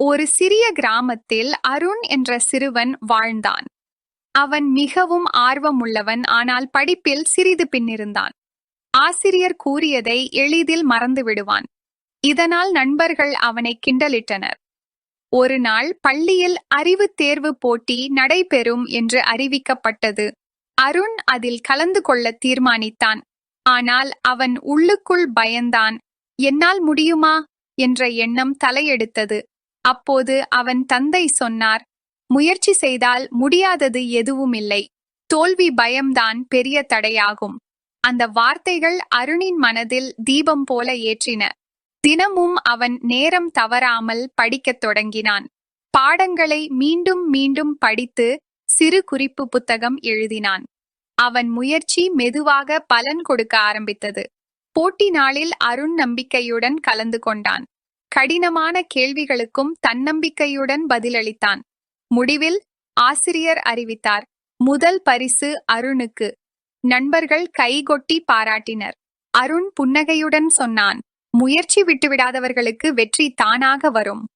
ஒரு சிறிய கிராமத்தில் அருண் என்ற சிறுவன் வாழ்ந்தான். அவன் மிகவும் ஆர்வமுள்ளவன் ஆனால் படிப்பில் சிறிது பின்னிருந்தான். ஆசிரியர் கூறியதை எளிதில் மறந்து விடுவான் இதனால் நண்பர்கள் அவனை கிண்டலிட்டனர். ஒரு நாள் பள்ளியில் அறிவுத் தேர்வு போட்டி நடைபெறும் என்று அறிவிக்கப்பட்டது. அருண் அதில் கலந்து கொள்ள தீர்மானித்தான். ஆனால் அவன் உள்ளுக்குள் பயந்தான். என்னால் முடியுமா? என்ற எண்ணம் தலையெடுத்தது. அப்போது அவன் தந்தை சொன்னார் முயற்சி செய்தால் முடியாதது எதுவுமில்லை. தோல்வி பயம்தான் பெரிய தடையாகும். அந்த வார்த்தைகள் அருணின் மனதில் தீபம் போல ஏற்றின. தினமும் அவன் நேரம் தவறாமல் படிக்கத் தொடங்கினான். பாடங்களை மீண்டும் மீண்டும் படித்து சிறு குறிப்பு புத்தகம் எழுதினான். அவன் முயற்சி மெதுவாக பலன் கொடுக்க ஆரம்பித்தது. போட்டி நாளில் அருண் நம்பிக்கையுடன் கலந்து கொண்டான். கடினமான கேள்விகளுக்கும் தன்னம்பிக்கையுடன் பதிலளித்தான். முடிவில் ஆசிரியர் அறிவித்தார். முதல் பரிசு அருணுக்கு. நண்பர்கள் கைகொட்டி பாராட்டினர். அருண் புன்னகையுடன் சொன்னான் முயற்சி விட்டுவிடாதவர்களுக்கு வெற்றி தானாக வரும்.